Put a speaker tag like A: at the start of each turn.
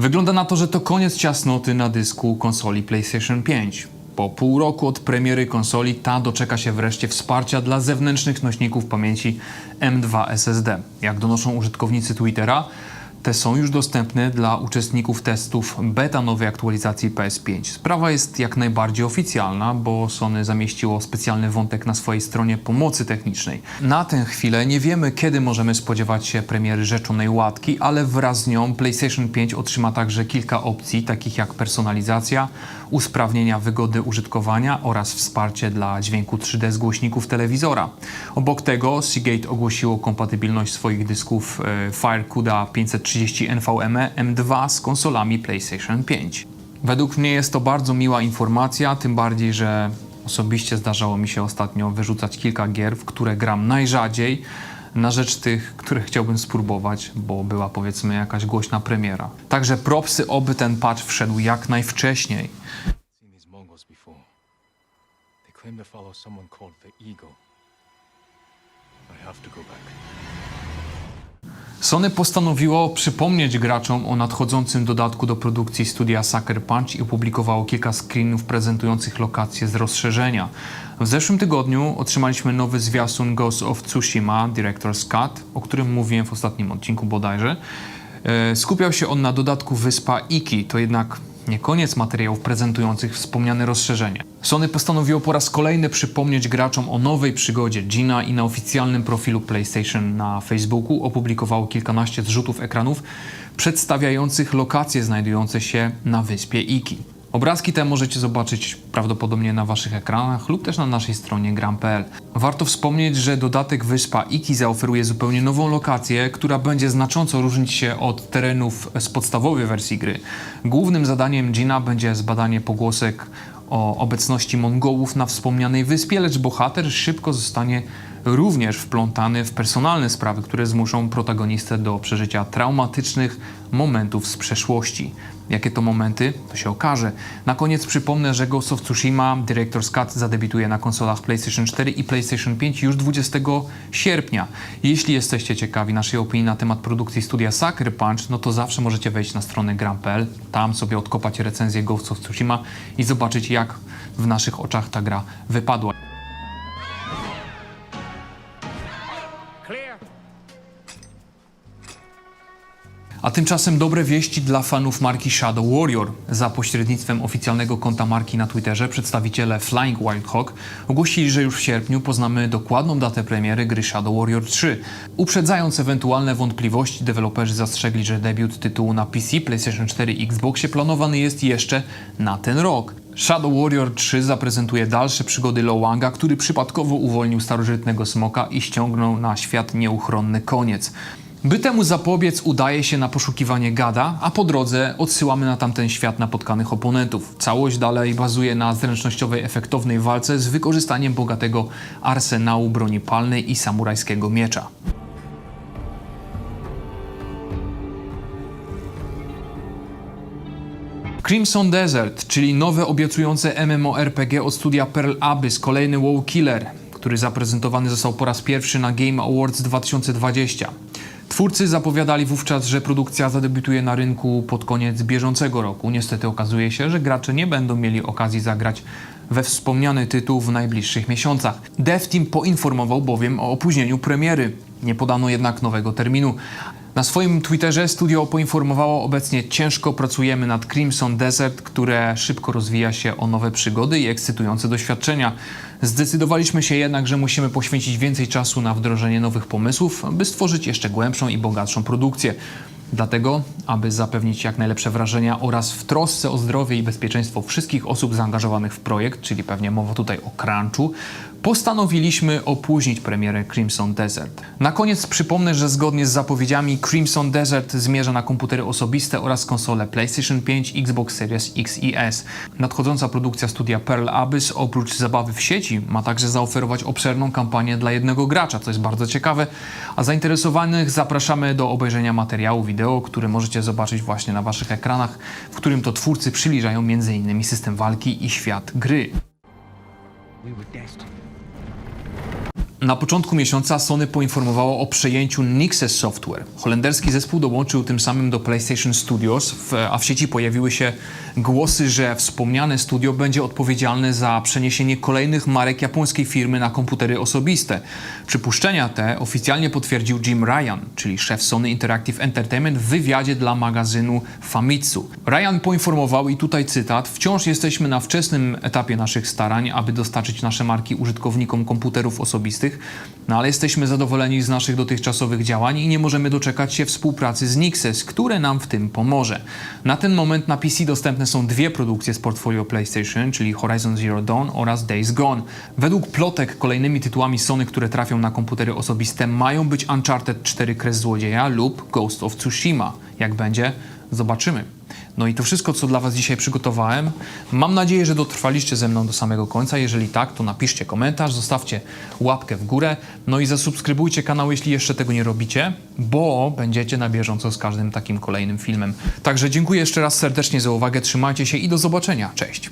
A: Wygląda na to, że to koniec ciasnoty na dysku konsoli PlayStation 5. Po pół roku od premiery konsoli ta doczeka się wreszcie wsparcia dla zewnętrznych nośników pamięci M2 SSD. Jak donoszą użytkownicy Twittera, te są już dostępne dla uczestników testów beta nowej aktualizacji PS5. Sprawa jest jak najbardziej oficjalna, bo Sony zamieściło specjalny wątek na swojej stronie pomocy technicznej. Na tę chwilę nie wiemy, kiedy możemy spodziewać się premiery rzeczonej łatki, ale wraz z nią PlayStation 5 otrzyma także kilka opcji, takich jak personalizacja, usprawnienia wygody użytkowania oraz wsparcie dla dźwięku 3D z głośników telewizora. Obok tego Seagate ogłosiło kompatybilność swoich dysków e, Fire CUDA 503 30 NVMe M2 z konsolami PlayStation 5. Według mnie jest to bardzo miła informacja, tym bardziej, że osobiście zdarzało mi się ostatnio wyrzucać kilka gier, w które gram najrzadziej, na rzecz tych, które chciałbym spróbować, bo była powiedzmy jakaś głośna premiera. Także propsy, oby ten patch wszedł jak najwcześniej.
B: I have to go back.
A: Sony postanowiło przypomnieć graczom o nadchodzącym dodatku do produkcji studia Sucker Punch i opublikowało kilka screenów prezentujących lokacje z rozszerzenia. W zeszłym tygodniu otrzymaliśmy nowy zwiastun Ghost of Tsushima Director's Cut, o którym mówiłem w ostatnim odcinku bodajże. E, Skupiał się on na dodatku wyspa Iki, to jednak nie koniec materiałów prezentujących wspomniane rozszerzenie. Sony postanowiło po raz kolejny przypomnieć graczom o nowej przygodzie Gina i na oficjalnym profilu PlayStation na Facebooku opublikowało kilkanaście zrzutów ekranów przedstawiających lokacje znajdujące się na wyspie Iki. Obrazki te możecie zobaczyć prawdopodobnie na waszych ekranach lub też na naszej stronie gram.pl. Warto wspomnieć, że dodatek Wyspa Iki zaoferuje zupełnie nową lokację, która będzie znacząco różnić się od terenów z podstawowej wersji gry. Głównym zadaniem Gina będzie zbadanie pogłosek o obecności Mongołów na wspomnianej wyspie, lecz bohater szybko zostanie również wplątany w personalne sprawy, które zmuszą protagonistę do przeżycia traumatycznych momentów z przeszłości. Jakie to momenty? To się okaże. Na koniec przypomnę, że Ghost of Tsushima Director's Cut zadebiutuje na konsolach PlayStation 4 i PlayStation 5 już 20 sierpnia. Jeśli jesteście ciekawi naszej opinii na temat produkcji studia Sucker Punch, no to zawsze możecie wejść na stronę gram.pl, tam sobie odkopać recenzję Ghost of Tsushima i zobaczyć jak w naszych oczach ta gra wypadła. A tymczasem dobre wieści dla fanów marki Shadow Warrior. Za pośrednictwem oficjalnego konta marki na Twitterze przedstawiciele Flying Wild Hawk ogłosili, że już w sierpniu poznamy dokładną datę premiery gry Shadow Warrior 3. Uprzedzając ewentualne wątpliwości, deweloperzy zastrzegli, że debiut tytułu na PC, PlayStation 4 i Xboxie planowany jest jeszcze na ten rok. Shadow Warrior 3 zaprezentuje dalsze przygody Lo Wanga, który przypadkowo uwolnił starożytnego smoka i ściągnął na świat nieuchronny koniec. By temu zapobiec, udaje się na poszukiwanie gada, a po drodze odsyłamy na tamten świat napotkanych oponentów. Całość dalej bazuje na zręcznościowej, efektownej walce z wykorzystaniem bogatego arsenału broni palnej i samurajskiego miecza. Crimson Desert, czyli nowe obiecujące MMORPG od studia Pearl Abyss, kolejny WoW Killer, który zaprezentowany został po raz pierwszy na Game Awards 2020. Twórcy zapowiadali wówczas, że produkcja zadebiutuje na rynku pod koniec bieżącego roku. Niestety okazuje się, że gracze nie będą mieli okazji zagrać we wspomniany tytuł w najbliższych miesiącach. Dev Team poinformował bowiem o opóźnieniu premiery. Nie podano jednak nowego terminu. Na swoim Twitterze studio poinformowało obecnie ciężko pracujemy nad Crimson Desert, które szybko rozwija się o nowe przygody i ekscytujące doświadczenia. Zdecydowaliśmy się jednak, że musimy poświęcić więcej czasu na wdrożenie nowych pomysłów, by stworzyć jeszcze głębszą i bogatszą produkcję. Dlatego, aby zapewnić jak najlepsze wrażenia oraz w trosce o zdrowie i bezpieczeństwo wszystkich osób zaangażowanych w projekt, czyli pewnie mowa tutaj o crunchu, postanowiliśmy opóźnić premierę Crimson Desert. Na koniec przypomnę, że zgodnie z zapowiedziami Crimson Desert zmierza na komputery osobiste oraz konsole PlayStation 5, Xbox Series X i S. Nadchodząca produkcja studia Pearl Abyss oprócz zabawy w sieci ma także zaoferować obszerną kampanię dla jednego gracza, co jest bardzo ciekawe, a zainteresowanych zapraszamy do obejrzenia materiału wideo, który możecie zobaczyć właśnie na waszych ekranach, w którym to twórcy przybliżają m.in. system walki i świat gry. Na początku miesiąca Sony poinformowało o przejęciu Nixes Software. Holenderski zespół dołączył tym samym do PlayStation Studios, a w sieci pojawiły się głosy, że wspomniane studio będzie odpowiedzialne za przeniesienie kolejnych marek japońskiej firmy na komputery osobiste. Przypuszczenia te oficjalnie potwierdził Jim Ryan, czyli szef Sony Interactive Entertainment w wywiadzie dla magazynu Famitsu. Ryan poinformował, i tutaj cytat, wciąż jesteśmy na wczesnym etapie naszych starań, aby dostarczyć nasze marki użytkownikom komputerów osobistych, no ale jesteśmy zadowoleni z naszych dotychczasowych działań i nie możemy doczekać się współpracy z Nixes, które nam w tym pomoże. Na ten moment na PC dostępne są dwie produkcje z portfolio PlayStation, czyli Horizon Zero Dawn oraz Days Gone. Według plotek kolejnymi tytułami Sony, które trafią na komputery osobiste mają być Uncharted 4 Kres Złodzieja lub Ghost of Tsushima. Jak będzie, zobaczymy. No i to wszystko, co dla Was dzisiaj przygotowałem. Mam nadzieję, że dotrwaliście ze mną do samego końca. Jeżeli tak, to napiszcie komentarz, zostawcie łapkę w górę. No i zasubskrybujcie kanał, jeśli jeszcze tego nie robicie, bo będziecie na bieżąco z każdym takim kolejnym filmem. Także dziękuję jeszcze raz serdecznie za uwagę, trzymajcie się i do zobaczenia. Cześć!